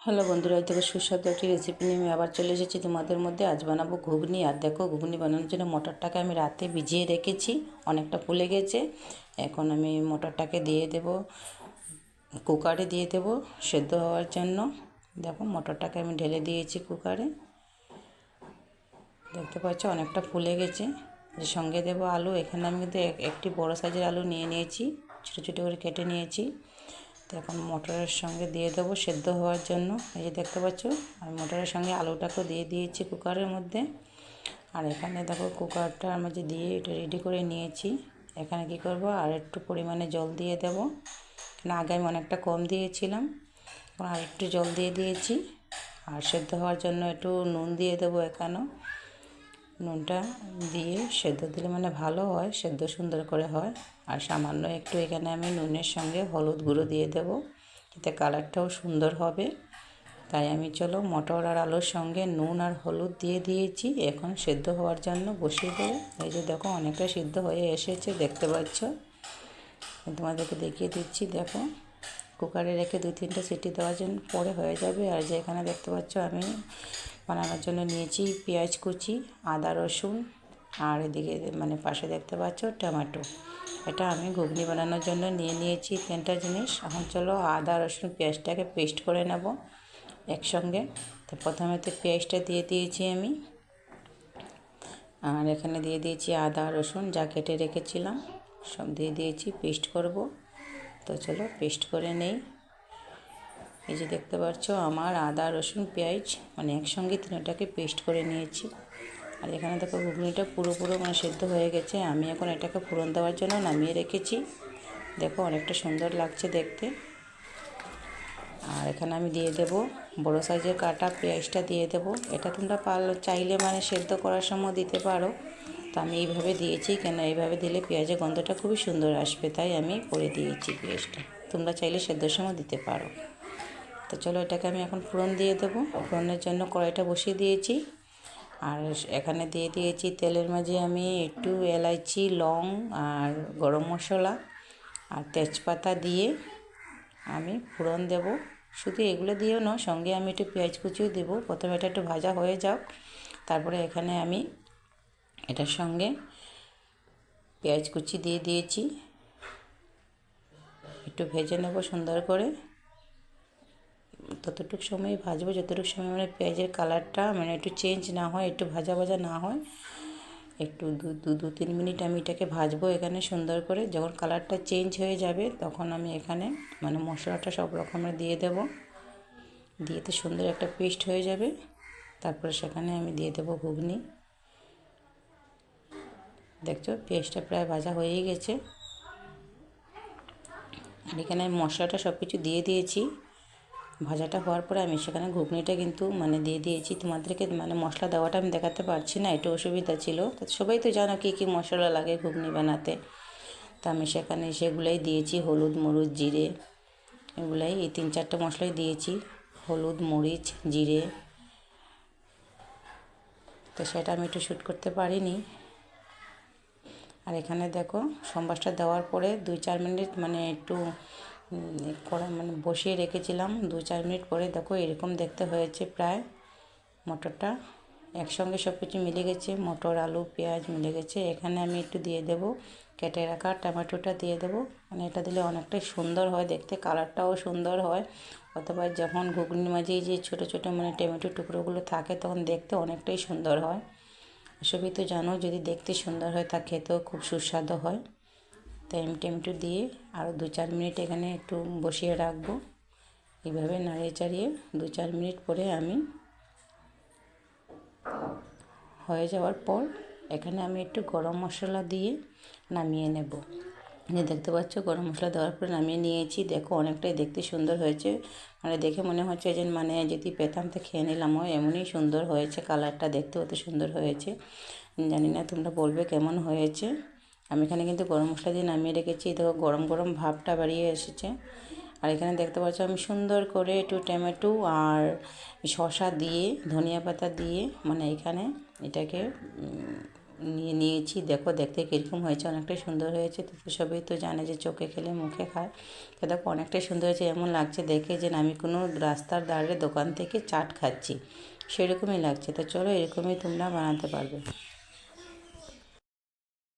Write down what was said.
Hello বন্ধুরা থেকে সুস্বাদু একটি রেসিপি নিয়ে আমি আবার চলে এসেছি। তোমাদের মধ্যে আজ বানাবো ঘুগনি। আর দেখো, ঘুগনি বানানোর জন্য মটরটাকে আমি রাতে ভিজিয়ে রেখেছি। অনেকটা ফুলে গেছে। এখন আমি মটরটাকে দিয়ে দেব, কুকারে দিয়ে দেব সেদ্ধ হওয়ার জন্য। দেখো, মটরটাকে আমি ঢেলে দিয়েছি কুকারে। দেখতে পাচ্ছ, অনেকটা ফুলে গেছে। যে সঙ্গে দেবো আলু। এখানে আমি কিন্তু একটি বড় সাইজের আলু নিয়ে নিয়েছি। ছোটো ছোটো করে কেটে নিয়েছি। তো এখন মটরের সঙ্গে দিয়ে দেবো সেদ্ধ হওয়ার জন্য। এই যে দেখতে পাচ্ছ আমি মটরের সঙ্গে আলুটাকেও দিয়ে দিয়েছি কুকারের মধ্যে। আর এখানে দেখো কুকারটা কুকারটার মধ্যে দিয়ে এটা রেডি করে নিয়েছি। এখানে কি করব, আর একটু পরিমাণে জল দিয়ে দেব। এখানে আগে আমি অনেকটা কম দিয়েছিলাম, এখন আর একটু জল দিয়ে দিয়েছি। আর সেদ্ধ হওয়ার জন্য একটু নুন দিয়ে দেবো এখানেও। নুনটা দিয়ে সেদ্ধ দিলে মানে ভালো হয়, সেদ্ধ সুন্দর করে হয়। আর সামান্য একটু এখানে আমি নুনের সঙ্গে হলুদ গুঁড়ো দিয়ে দেবো, এতে কালারটাও সুন্দর হবে। তাই আমি চলো মটর আর আলুর সঙ্গে নুন আর হলুদ দিয়ে দিয়েছি, এখন সেদ্ধ হওয়ার জন্য বসিয়ে দেবো। এই যে দেখো অনেকটা সিদ্ধ হয়ে এসেছে, দেখতে পাচ্ছ? তোমাদেরকে দেখিয়ে দিচ্ছি, দেখো। কুকারে রেখে দুই তিনটা সিটি দেওয়ার জন্য পরে হয়ে যাবে। আর যে এখানে দেখতে পাচ্ছ আমি বানানোর জন্য নিয়েছি পেঁয়াজ কুচি, আদা রসুন আর এদিকে মানে পাশে দেখতে পাচ্ছ টমেটো। এটা আমি ঘুগনি বানানোর জন্য নিয়ে নিয়েছি তিনটা জিনিস। এখন চলো আদা, রসুন, পেঁয়াজটাকে পেস্ট করে নেব একসঙ্গে। তো প্রথমে তো পেঁয়াজটা দিয়ে দিয়েছি আমি। আর এখানে দিয়ে দিয়েছি আদা, রসুন যা কেটে রেখেছিলাম, সব দিয়ে দিয়েছি, পেস্ট করব। তো চলো পেস্ট করে নেই। এই যে দেখতে পাচ্ছ আমার আদা, রসুন, পেঁয়াজ মানে একসঙ্গে তিনটাকে পেস্ট করে নিয়েছি। আর এখানে দেখো ঘুগনিটা পুরো পুরো মানে সেদ্ধ হয়ে গেছে। আমি এখন এটাকে ফোড়ন দেওয়ার জন্য নামিয়ে রেখেছি। দেখো অনেকটা সুন্দর লাগছে দেখতে। আর এখানে আমি দিয়ে দেব বড় সাইজের কাটা পেঁয়াজটা দিয়ে দেব। এটা তোমরা পাল, চাইলে মানে সেদ্ধ করার সময় দিতে পারো। তো আমি এইভাবে দিয়েছি কেন এইভাবে দিলে পেঁয়াজের গন্ধটা খুবই সুন্দর আসবে। তাই আমি করে দিয়েছি পেঁয়াজটা। তোমরা চাইলে সেদ্ধর সময় দিতে পারো। তো চলো এটাকে আমি এখন ফোড়ন দিয়ে দেবো। ফোড়নের জন্য কড়াইটা বসিয়ে দিয়েছি। আর এখানে দিয়ে দিয়েছি তেলের মাঝে আমি একটু এলাইচি, লং আর গরম মশলা আর তেজপাতা দিয়ে আমি ফোড়ন দেব। শুধু এগুলো দিয়েও না সঙ্গে আমি একটু পেঁয়াজ কুচিও দেবো। প্রথমে এটা একটু ভাজা হয়ে যাক, তারপরে এখানে আমি এটার সঙ্গে পেঁয়াজ কুচি দিয়ে দিয়েছি। একটু ভেজে নেব সুন্দর করে। ততটুকু সময় ভাজবো, যতটুকু সময় মানে পেঁয়াজের কালারটা মানে একটু চেঞ্জ না হয়, একটু ভাজা ভাজা না হয়, একটু দু দু তিন মিনিট আমি এটাকে ভাজবো এখানে সুন্দর করে। যখন কালারটা চেঞ্জ হয়ে যাবে, তখন আমি এখানে মানে মশলাটা সব রকমের দিয়ে দেব। দিয়ে তো সুন্দর একটা পেস্ট হয়ে যাবে। তারপরে সেখানে আমি দিয়ে দেবো ঘুগনি। দেখছ? পেস্টটা প্রায় ভাজা হয়েই গেছে। আর এখানে মশলাটা সব কিছু দিয়ে দিয়েছি। ভাজাটা হওয়ার পরে আমি সেখানে ঘুগনিটা কিন্তু মানে দিয়ে দিয়েছি। তোমাদেরকে মানে মশলা দেওয়াটা আমি দেখাতে পারছি না, একটু অসুবিধা ছিল। সবাই তো জানো কী কী মশলা লাগে ঘুগনি বানাতে। তা আমি সেখানে সেগুলোই দিয়েছি, হলুদ, মরিচ, জিরে। এগুলাই, এই তিন চারটে মশলাই দিয়েছি, হলুদ, মরিচ, জিরে। তো সেটা আমি একটু শ্যুট করতে পারিনি। আর এখানে দেখো, সম্বাসটা দেওয়ার পরে দুই চার মিনিট মানে একটু কড়া মানে বসিয়ে রেখেছিলাম দু চার মিনিট পরে। দেখো, এরকম দেখতে হয়েছে প্রায় মটরটা। একসঙ্গে সব কিছু মিলে গেছে। মটর, আলু, পেঁয়াজ মিলে গেছে। এখানে আমি একটু দিয়ে দেব, কেটে রাখা টমেটোটা দিয়ে দেব। মানে এটা দিলে অনেকটাই সুন্দর হয় দেখতে, কালারটাও সুন্দর হয়। অথবা যখন ঘুগনির মাঝে যে ছোটো ছোটো মানে টমেটো টুকরোগুলো থাকে, তখন দেখতে অনেকটাই সুন্দর হয়। সবই তো জানো, যদি দেখতে সুন্দর হয় তা খেতেও খুব সুস্বাদু হয়। তাই আমি টমেটো দিয়ে আরও দু চার মিনিট এখানে একটু বসিয়ে রাখব। এইভাবে নাড়িয়ে চাড়িয়ে দু চার মিনিট পরে আমি হয়ে যাওয়ার পর এখানে আমি একটু গরম মশলা দিয়ে নামিয়ে নেব। যে দেখতে পাচ্ছ গরম মশলা দেওয়ার পরে নামিয়ে নিয়েছি। দেখো অনেকটাই দেখতে সুন্দর হয়েছে। মানে দেখে মনে হচ্ছে যে মানে যদি পেতাম তো খেয়ে নিলাম। হয় এমনই সুন্দর হয়েছে কালারটা দেখতে অত সুন্দর হয়েছে। জানি না তোমরা বলবে কেমন হয়েছে। আমি এখানে কিন্তু গরম মশলা দিয়ে নামিয়ে রেখেছি। দেখো গরম গরম ভাবটা বাড়িয়ে এসেছে। আর এখানে দেখতে পাচ্ছ আমি সুন্দর করে একটু টমেটো আর শশা দিয়ে, ধনিয়া পাতা দিয়ে মানে এখানে এটাকে নিয়ে নিয়েছি। দেখো দেখতে কীরকম হয়েছে, অনেকটাই সুন্দর হয়েছে। তো সবই তো জানে যে চোখে খেলে মুখে খায়। তো দেখো অনেকটাই সুন্দর হয়েছে, এমন লাগছে দেখে যে আমি কোনো রাস্তার ধারে দোকান থেকে চাট খাচ্ছি। সেরকমই লাগছে। তো চলো এরকমই তোমরা বানাতে পারবে।